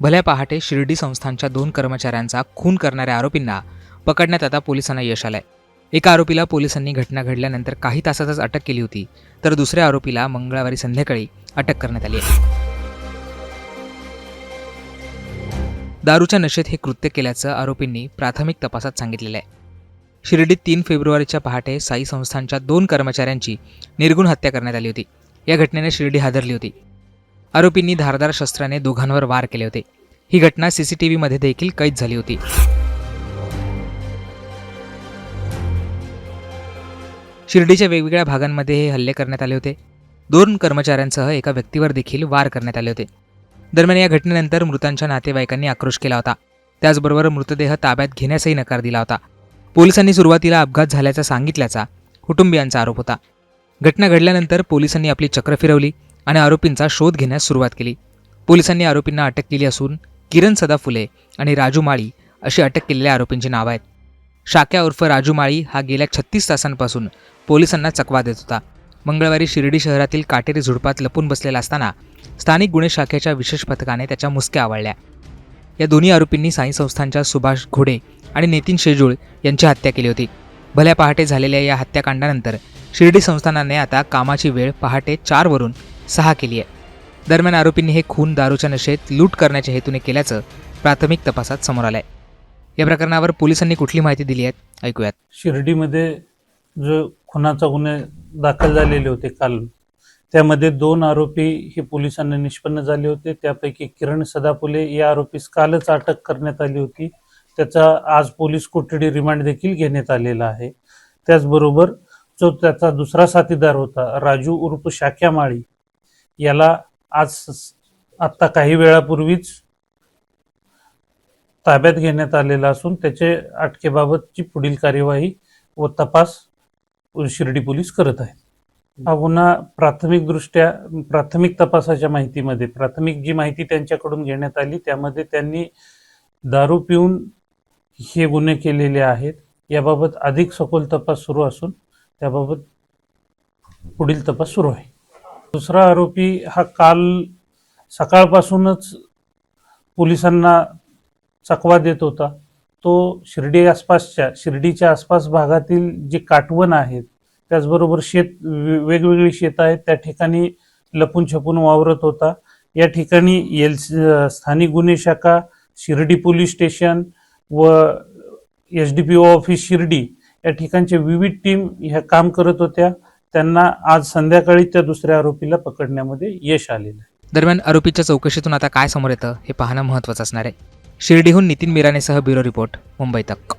भल्या पहाटे शिर्डी संस्थांच्या दोन कर्मचाऱ्यांचा खून करणाऱ्या आरोपींना पकडण्यात आता पोलिसांना यश आलंय. एका आरोपीला पोलिसांनी घटना घडल्यानंतर काही तासातच अटक केली होती तर दुसऱ्या आरोपीला मंगळवारी संध्याकाळी अटक करण्यात आली आहे. दारूच्या नशेत हे कृत्य केल्याचं आरोपींनी प्राथमिक तपासात सांगितलेलं आहे. शिर्डीत तीन फेब्रुवारीच्या पहाटे साई संस्थांच्या दोन कर्मचाऱ्यांची निर्गुण हत्या करण्यात आली होती. या घटनेने शिर्डी हादरली होती. आरोपींनी धारदार शस्त्राने दोघांवर वार केले होते. ही घटना सीसीटीव्हीमध्ये देखील कैद झाली होती. शिर्डीच्या वेगवेगळ्या भागांमध्ये हे हल्ले करण्यात आले होते. दोन कर्मचाऱ्यांसह एका व्यक्तीवर देखील वार करण्यात आले होते. दरम्यान या घटनेनंतर मृतांच्या नातेवाईकांनी आक्रोश केला होता. त्याचबरोबर मृतदेह ताब्यात घेण्यासही नकार दिला होता. पोलिसांनी सुरुवातीला अपघात झाल्याचा सांगितल्याचा कुटुंबियांचा आरोप होता. घटना घडल्यानंतर पोलिसांनी आपली चक्र फिरवली आणि आरोपींचा शोध घेण्यास सुरुवात केली. पोलिसांनी आरोपींना अटक केली असून किरण सदाफुले आणि राजू माळी अशी अटक केलेल्या आरोपींची नावं आहेत. शाक्या उर्फ राजू माळी हा गेल्या छत्तीस तासांपासून पोलिसांना चकवा देत होता. मंगळवारी शिर्डी शहरातील काटेरी झुडपात लपून बसलेला असताना स्थानिक गुन्हे शाखेच्या विशेष पथकाने त्याच्या मुसक्या आवळल्या. या दोन्ही आरोपींनी साई संस्थांच्या सुभाष घोडे आणि नितीन शेजूळ यांची हत्या केली होती. भल्या पहाटे झालेल्या या हत्याकांडानंतर शिर्डी संस्थानाने आता कामाची वेळ पहाटे चारवरून सहा केली आहे. दरम्यान आरोपींनी हे खून दारूच्या नशेत लूट करण्याच्या हेतूने केल्याचं प्राथमिक तपासात समोर आलंय. या प्रकरणावर पोलिसांनी कुठली माहिती दिली आहे? ऐकूयात. शिर्डीमध्ये जो खुनाचा गुन्हे दाखल झालेले होते काल त्यामध्ये दोन आरोपी हे पोलिसांना निष्पन्न झाले होते. त्यापैकी किरण सदापुले या आरोपीस कालच अटक करण्यात आली होती. त्याचा आज पोलीस कोठडी रिमांड देखील घेण्यात आलेला आहे. त्याचबरोबर जो त्याचा दुसरा साथीदार होता राजू उर्फ शाख्यामाळी याला आज आत्ता काही वेळापूर्वीच ताब्यात घेण्यात आलेला असून त्याचे अटकेबाबतची पुढील कार्यवाही व तपास शिर्डी पोलीस करत आहेत. हा गुन्हा प्राथमिकदृष्ट्या प्राथमिक तपासाच्या माहितीमध्ये प्राथमिक जी माहिती त्यांच्याकडून घेण्यात आली त्यामध्ये त्यांनी दारू पिऊन हे गुन्हे केलेले आहेत. याबाबत अधिक सखोल तपास सुरू असून त्याबाबत पुढील तपास सुरू आहे. दुसरा आरोपी हा काल सकाळपासूनच पोलिसांना चकवा देत होता. तो शिर्डी आसपासच्या शिर्डीच्या आसपास भागातील जे काटवण आहेत त्याचबरोबर शेत वेगवेगळी शेत आहेत त्या ठिकाणी लपून छपून वावरत होता. या ठिकाणी एल स्थानिक गुन्हे शाखा शिर्डी पोलीस स्टेशन व S D P O office Shirdi या ठिकाणच्या विविध टीम ह्या काम करत होत्या. त्यांना आज संध्याकाळी त्या दुसऱ्या आरोपीला पकडण्यामध्ये यश आलेलं आहे. दरम्यान आरोपीच्या चौकशीतून आता काय समोर येतं हे पाहणं महत्त्वाचं असणार आहे. शिर्डीहून नितीन मिरानेसह ब्युरो रिपोर्ट मुंबई तक.